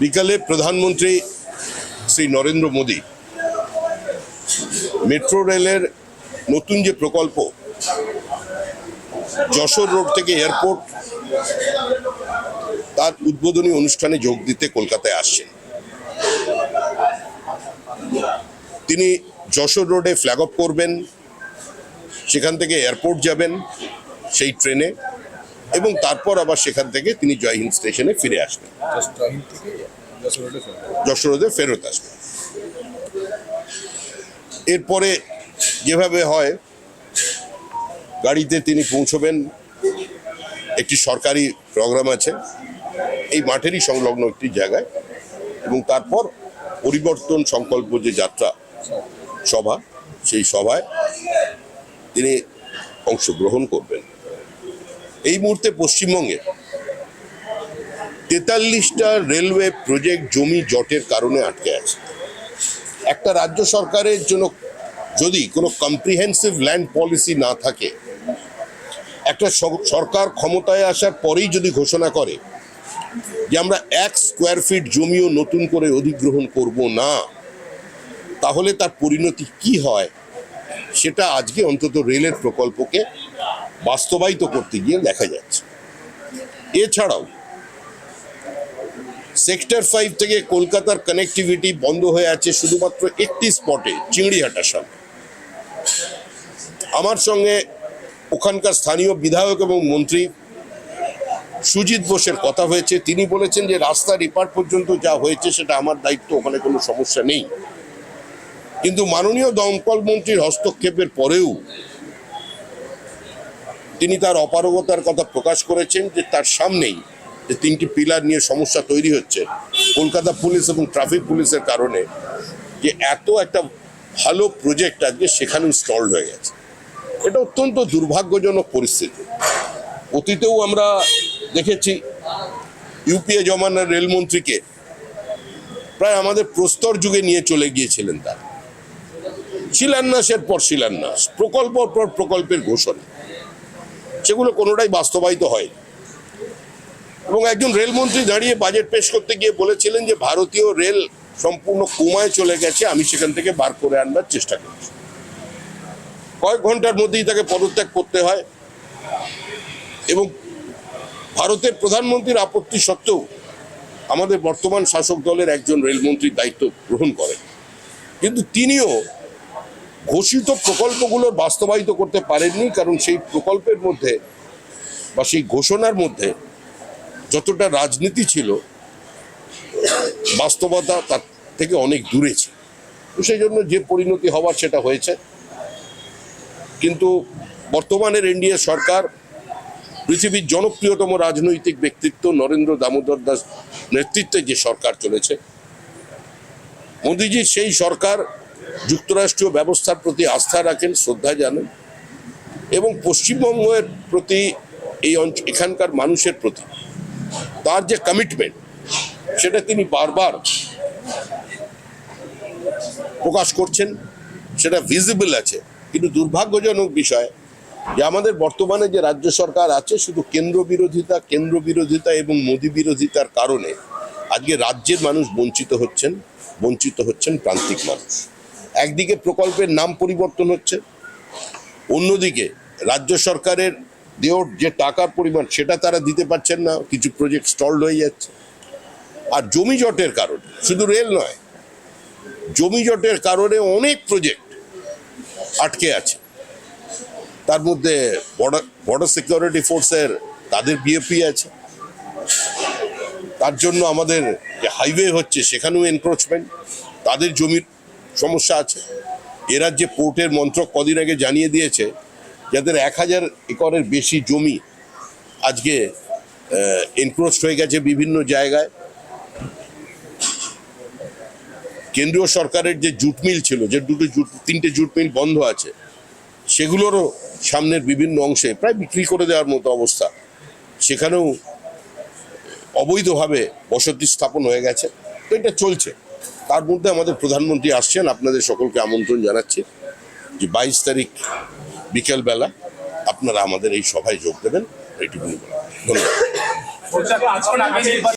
বিকালে প্রধানমন্ত্রী শ্রী নরেন্দ্র মোদী মেট্রো রেলের নতুন যে প্রকল্প, যশোর রোড থেকে এয়ারপোর্ট, তার উদ্বোধনী অনুষ্ঠানে যোগ দিতে কলকাতায় আসছেন। তিনি যশোর রোডে ফ্ল্যাগ অফ করবেন, সেখান থেকে এয়ারপোর্ট যাবেন, সেই ট্রেনে। এবং তারপর আবার সেখান থেকে তিনি জয়হিন্দ স্টেশনে ফিরে আসবেন। জাস্ট জয়হিন্দ থেকে যশোর রোডে ফেরত ফেরত আসবেন। এরপরে যেভাবে হয় গাড়িতে তিনি পৌঁছবেন। একটি সরকারি প্রোগ্রাম আছে। এই মাঠেরই সংলগ্ন একটি জায়গায়। এবং তারপর পরিবর্তন সংকল্প যে যাত্রা সভা সেই সভায় তিনি অংশগ্রহণ করবেন। এই মুহূর্তে পশ্চিমবঙ্গে তেতাল্লিশটা রেলওয়ে প্রজেক্ট জমি জটের কারণে আটকে আছে। একটা রাজ্য সরকারের জন্য যদি কোনো কম্প্রিহেন্সিভ ল্যান্ড পলিসি না থাকে, একটা সরকার ক্ষমতায় আসার পরেই যদি ঘোষণা করে যে আমরা এক স্কোয়ার ফিট জমিও নতুন করে অধিগ্রহণ করব না, তাহলে তার পরিণতি কি হয়, সেটা আজকে অন্তত রেলের প্রকল্পকে বাস্তবায়িত করতে গিয়ে দেখা যাচ্ছে। এছাড়াও, সেক্টর ফাইভ থেকে কলকাতার কানেক্টিভিটি বন্ধ হয়ে আছে শুধুমাত্র একটি স্পটে চিংড়িহাটার সামনে। আমার সঙ্গে ওখানকার স্থানীয় বিধায়ক এবং মন্ত্রী সুজিত বোসের কথা হয়েছে। তিনি বলেছেন যে রাস্তার এপার পর্যন্ত যা হয়েছে সেটা আমার দায়িত্ব, ওখানে কোনো সমস্যা নেই। কিন্তু মাননীয় দমকল মন্ত্রীর হস্তক্ষেপের পরেও তিনি তার অপারগতার কথা প্রকাশ করেছেন যে তার সামনেই যে তিনটি পিলার নিয়ে সমস্যা তৈরি হচ্ছে, কলকাতা পুলিশ এবং ট্রাফিক পুলিশের কারণে, যে এত একটা ভালো প্রজেক্ট আজকে সেখানেও স্টলড হয়ে গেছে। এটা অত্যন্ত দুর্ভাগ্যজনক পরিস্থিতি। অতীতেও আমরা দেখেছি ইউপিএ জমানার রেলমন্ত্রীকে প্রায় আমাদের প্রস্তর যুগে নিয়ে চলে গিয়েছিলেন তার। শিলান্যাসের পর শিলান্যাস প্রকল্প পর প্রকল্পের ঘোষণা। সেগুলো কোনোটাই বাস্তবায়িত হয় এবং একজন রেলমন্ত্রী দাঁড়িয়ে বাজেট পেশ করতে গিয়ে বলেছিলেন যে, ভারতীয় রেল সম্পূর্ণ কুমায় চলে গেছে, আমি সেখান থেকে বার করে আনবার চেষ্টা করছি। কয়েক ঘণ্টার মধ্যেই তাকে পদত্যাগ করতে হয়। এবং ভারতের প্রধানমন্ত্রীর আপত্তি সত্ত্বেও আমাদের বর্তমান শাসক দলের একজন রেলমন্ত্রীর দায়িত্ব গ্রহণ করেন। কিন্তু তিনিও ঘোষিত প্রকল্পগুলোর বাস্তবায়িত করতে পারেননি, কারণ সেই প্রকল্পের মধ্যে বা সেই ঘোষণার মধ্যে যতটা রাজনীতি ছিল, বাস্তবতা তার থেকে অনেক দূরে ছিল। তো সেই জন্য যে পরিণতি হওয়ার সেটা হয়েছে। কিন্তু বর্তমানের এনডিএ সরকার পৃথিবীর জনপ্রিয়তম রাজনৈতিক ব্যক্তিত্ব নরেন্দ্র দামোদর দাস নেতৃত্বে যে সরকার চলেছে, মোদিজি সেই সরকার যুক্তরাষ্ট্রীয় ব্যবস্থার প্রতি আস্থা রাখেন, শ্রদ্ধা জানেন এবং পশ্চিমবঙ্গের প্রতি এই অঞ্চল এখানকার মানুষের প্রতি তার যে কমিটমেন্ট সেটা তিনি বারবার প্রকাশ করছেন, সেটা ভিজিবল আছে। কিন্তু দুর্ভাগ্যজনক বিষয় যে আমাদের বর্তমানে যে রাজ্য সরকার আছে, শুধু কেন্দ্র বিরোধিতা কেন্দ্র বিরোধিতা এবং মোদী বিরোধিতার কারণে আজকে রাজ্যের মানুষ বঞ্চিত হচ্ছেন বঞ্চিত হচ্ছেন প্রান্তিক মানুষ। একদিকে প্রকল্পের নাম পরিবর্তন হচ্ছে, অন্যদিকে রাজ্য সরকারের দেওয়ার যে টাকার পরিমাণ সেটা তারা দিতে পারছেন না, কিছু প্রজেক্ট স্টলড হয়ে যাচ্ছে। আর জমি জটের কারণে, শুধু রেল নয়, জমি জটের কারণে অনেক প্রজেক্ট আটকে আছে। তার মধ্যে বর্ডার বর্ডার সিকিউরিটি ফোর্সের তাদের বিএপি আছে। তার জন্য আমাদের যে হাইওয়ে হচ্ছে, সেখানেও এনক্রোচমেন্ট তাদের জমির সমস্যা আছে। এরা যে পোর্টের মন্ত্রক কদিন আগে জানিয়ে দিয়েছে যাদের এক হাজার একরের বেশি জমি আজকে এনক্রোচড হয়ে গেছে বিভিন্ন জায়গায়। কেন্দ্রীয় সরকারের যে জুট মিল ছিল, যে দুটো জুট, তিনটে জুট মিল বন্ধ আছে, সেগুলোরও সামনের বিভিন্ন অংশে প্রায় বিক্রি করে দেওয়ার মতো অবস্থা। সেখানেও অবৈধভাবে বসতি স্থাপন হয়ে গেছে। তো এটা চলছে। তার মধ্যে আমাদের প্রধানমন্ত্রী আসছেন, আপনাদের সকলকে আমন্ত্রণ জানাচ্ছি যে বাইশ তারিখ বিকেলবেলা আপনারা আমাদের এই সভায় যোগ দেবেন, এইটুকুনি ধন্যবাদ।